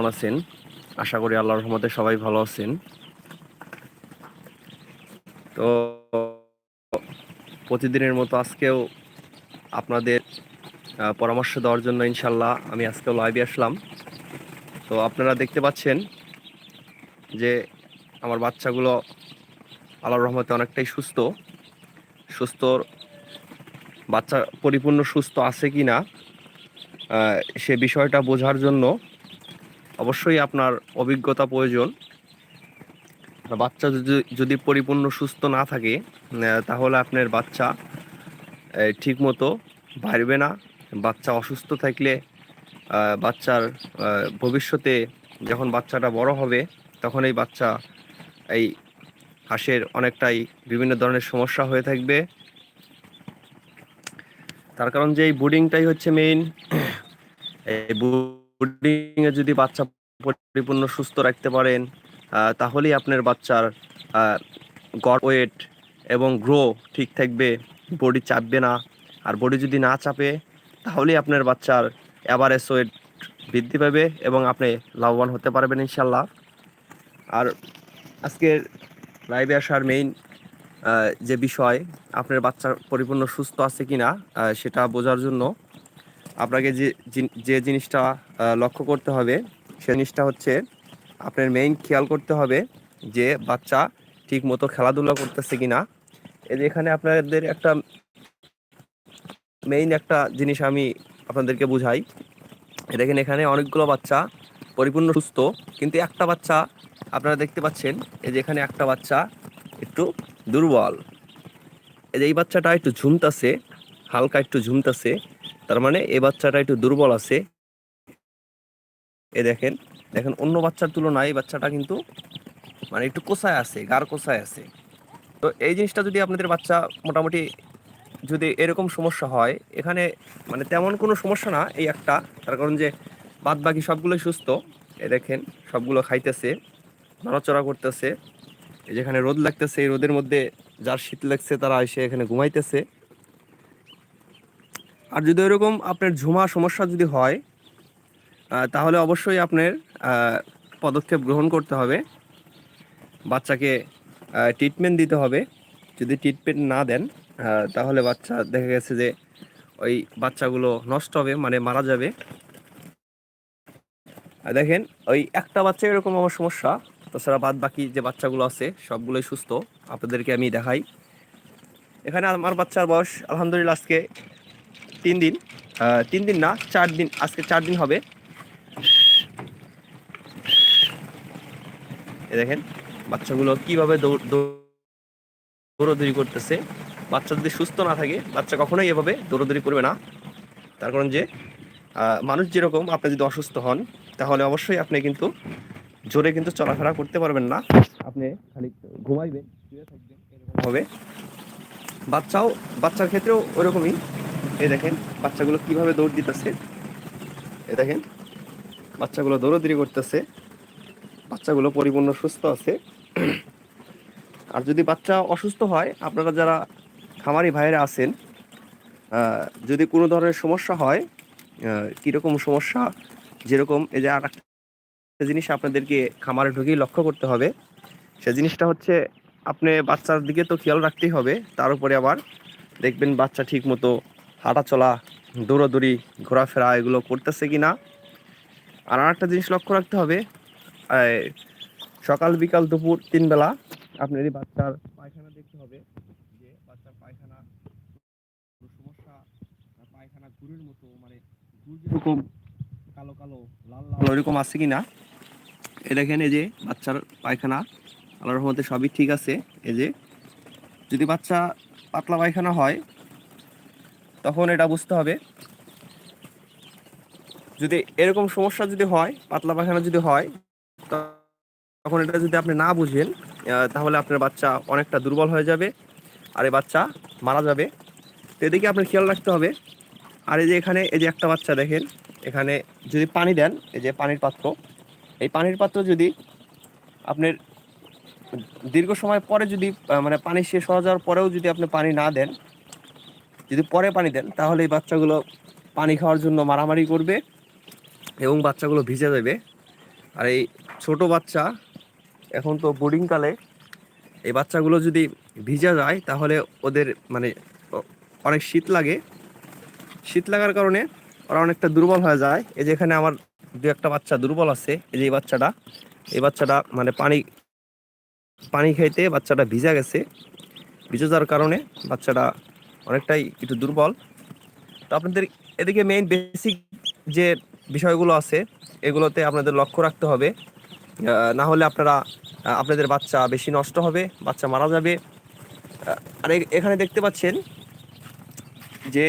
কেমন আছেন? আশা করি আল্লাহর রহমতে সবাই ভালো আছেন। তো, প্রতিদিনের মতো আজকেও আপনাদের পরামর্শ দেওয়ার জন্য ইনশাল্লাহ আমি আজকেও লাইভে আসলাম। তো আপনারা দেখতে পাচ্ছেন যে আমার বাচ্চাগুলো আল্লাহর রহমতে অনেকটাই সুস্থ। সুস্থ বাচ্চা পরিপূর্ণ সুস্থ আছে কি না সে বিষয়টা বোঝার জন্য অবশ্যই আপনার অভিজ্ঞতা প্রয়োজন। বাচ্চা যদি- যদি পরিপূর্ণ সুস্থ না থাকে তাহলে আপনার বাচ্চা ঠিক মতো বাড়বে না। বাচ্চা অসুস্থ থাকলে বাচ্চার ভবিষ্যতে যখন বাচ্চাটা বড় হবে, তখন এই বাচ্চা, এই হাঁসের অনেকটাই বিভিন্ন ধরনের সমস্যা হয়ে থাকবে। তার কারণ যে এই বুডিংটাই হচ্ছে মেইন এই এ যদি বাচ্চা পরিপূর্ণ সুস্থ রাখতে পারেন তাহলেই আপনার বাচ্চার গড ওয়েট এবং গ্রো ঠিক থাকবে বডি চাপবে না। আর বডি যদি না চাপে তাহলেই আপনার বাচ্চার অ্যাভারেজ ওয়েট বৃদ্ধি পাবে এবং আপনি লাভবান হতে পারবেন ইনশাল্লাহ আর আজকের লাইভে আসার মেইন যে বিষয় আপনার বাচ্চা পরিপূর্ণ সুস্থ আছে কিনা আহ, সেটা বোঝার জন্য আপনাকে যে যে জিনিসটা লক্ষ্য করতে হবে, সে জিনিসটা হচ্ছে আপনার মেইন খেয়াল করতে হবে যে বাচ্চা ঠিক মতো খেলাধুলা করতেছে এই যে এখানে আপনাদের একটা মেইন একটা জিনিস আমি আপনাদেরকে বুঝাই। দেখেন এখানে অনেকগুলো বাচ্চা পরিপূর্ণ সুস্থ, কিন্তু একটা বাচ্চা আপনারা দেখতে পাচ্ছেন, এই যে এখানে একটা বাচ্চা একটু দুর্বল। এই বাচ্চাটা একটু ঝুমতাছে, হালকা একটু ঝুমতাছে তার মানে এই বাচ্চাটা একটু দুর্বল আছে। এ দেখেন দেখেন অন্য বাচ্চার তুলনায় এই বাচ্চাটা কিন্তু মানে একটু কোসায় আছে গার কোসায় আছে। তো এই জিনিসটা যদি আপনাদের বাচ্চা মোটামুটি যদি এরকম সমস্যা হয়, এখানে মানে তেমন কোনো সমস্যা না এই একটা, তার কারণ যে বাদ বাকি সবগুলোই সুস্থ। এ দেখেন, সবগুলো খাইতেছে, নড়াচড়া করতেছে। যেখানে রোদ লাগতেছে, এই রোদের মধ্যে যার শীত লাগছে তারা এসে এখানে ঘুমাইতেছে। আর যদি এরকম আপনার ঝুমা সমস্যা যদি হয় তাহলে অবশ্যই আপনার পদক্ষেপ গ্রহণ করতে হবে। বাচ্চাকে ট্রিটমেন্ট দিতে হবে। যদি ট্রিটমেন্ট না দেন তাহলে বাচ্চা দেখা গেছে যে ওই বাচ্চাগুলো নষ্ট হবে মানে মারা যাবে। দেখেন, ওই একটা বাচ্চা এরকম আমার সমস্যা। তাছাড়া বাদ বাকি যে বাচ্চাগুলো আছে, সবগুলোই সুস্থ। আপনাদেরকে আমি দেখাই। এখানে আমার বাচ্চার বয়স, আলহামদুলিল্লাহ, আজকে তিন দিন তিন দিন না, চার দিন, আজকে চার দিন হবে। এ দেখেন, বাচ্চাগুলো কীভাবে দৌড় দৌড়- দৌড়াদৌড়ি করতেছে। বাচ্চা যদি সুস্থ না থাকে, বাচ্চা কখনোই এভাবে দৌড়াদৌড়ি করবে না। তার কারণ যে মানুষ যেরকম, আপনি যদি অসুস্থ হন, তাহলে অবশ্যই আপনি কিন্তু জোরে কিন্তু চলাফেরা করতে পারবেন না। আপনি খালি ঘুমাইবেন থাকবেন, এরকম হবে। বাচ্চাও বাচ্চার ক্ষেত্রেও ওরকমই। এই দেখেন, বাচ্চাগুলো কীভাবে দৌড় দিতেছে। এ দেখেন, বাচ্চাগুলো দৌড়াদৌড়ি করতেছে। বাচ্চাগুলো পরিপূর্ণ সুস্থ আছে। আর যদি বাচ্চা অসুস্থ হয়, আপনারা যারা খামারি ভাইরা আছেন যদি কোনো ধরনের সমস্যা হয় কীরকম সমস্যা, যেরকম এই যে আর একটা জিনিস আপনাদেরকে খামারে ঢুকেই লক্ষ্য করতে হবে, সে জিনিসটা হচ্ছে আপনি বাচ্চার দিকে তো খেয়াল রাখতেই হবে, তার উপরে আবার দেখবেন বাচ্চা ঠিক মতো হাঁটা চলা দৌড়াদৌড়ি, ঘোরাফেরা এগুলো করতেছে কি না আর একটা জিনিস লক্ষ্য রাখতে হবে সকাল বিকাল দুপুর তিন বেলা এই বাচ্চার পায়খানা দেখতে হবে, যে বাচ্চার পায়খানা সমস্যা পায়খানা গুড়ের মতো মানে গুড় যেরকম কালো কালো, লাল লাল ওইরকম আছে কি না এ দেখেন এই যে বাচ্চার পায়খানা, আল্লাহর রহমতে সবই ঠিক আছে। এই যে যদি বাচ্চা পাতলা পায়খানা হয় তখন এটা বুঝতে হবে। যদি এরকম সমস্যা যদি হয়, পাতলা পায়খানা যদি হয়, তখন এটা যদি আপনি না বুঝেন তাহলে আপনার বাচ্চা অনেকটা দুর্বল হয়ে যাবে, আর এই বাচ্চা মারা যাবে। তো এদিকে আপনার খেয়াল রাখতে হবে। আর এই যে এখানে, এই যে একটা বাচ্চা দেখেন, এখানে যদি পানি দেন, এই যে পানির পাত্র, এই পানির পাত্র যদি আপনার দীর্ঘ সময় পরে যদি মানে পানি শেষ হয়ে যাওয়ার পরেও যদি আপনি পানি না দেন যদি পরে পানি দেন, তাহলে এই বাচ্চাগুলো পানি খাওয়ার জন্য মারামারি করবে এবং বাচ্চাগুলো ভিজে যাবে। আর এই ছোট বাচ্চা, এখন তো বোর্ডিং কালে, এই বাচ্চাগুলো যদি ভিজা যায়, তাহলে ওদের মানে অনেক শীত লাগে। শীত লাগার কারণে ওরা অনেকটা দুর্বল হয়ে যায়। এই যে এখানে আমার দু একটা বাচ্চা দুর্বল আছে, এই যে এই বাচ্চাটা এই বাচ্চাটা মানে পানি পানি খাইতে বাচ্চাটা ভিজা গেছে। ভিজে যাওয়ার কারণে বাচ্চাটা অনেকটাই একটু দুর্বল। তো আপনাদের এদিকে মেইন বেসিক যে বিষয়গুলো আছে, এগুলোতে আপনাদের লক্ষ্য রাখতে হবে। না হলে আপনারা আপনাদের বাচ্চা বেশি নষ্ট হবে, বাচ্চা মারা যাবে। আর এখানে দেখতে পাচ্ছেন যে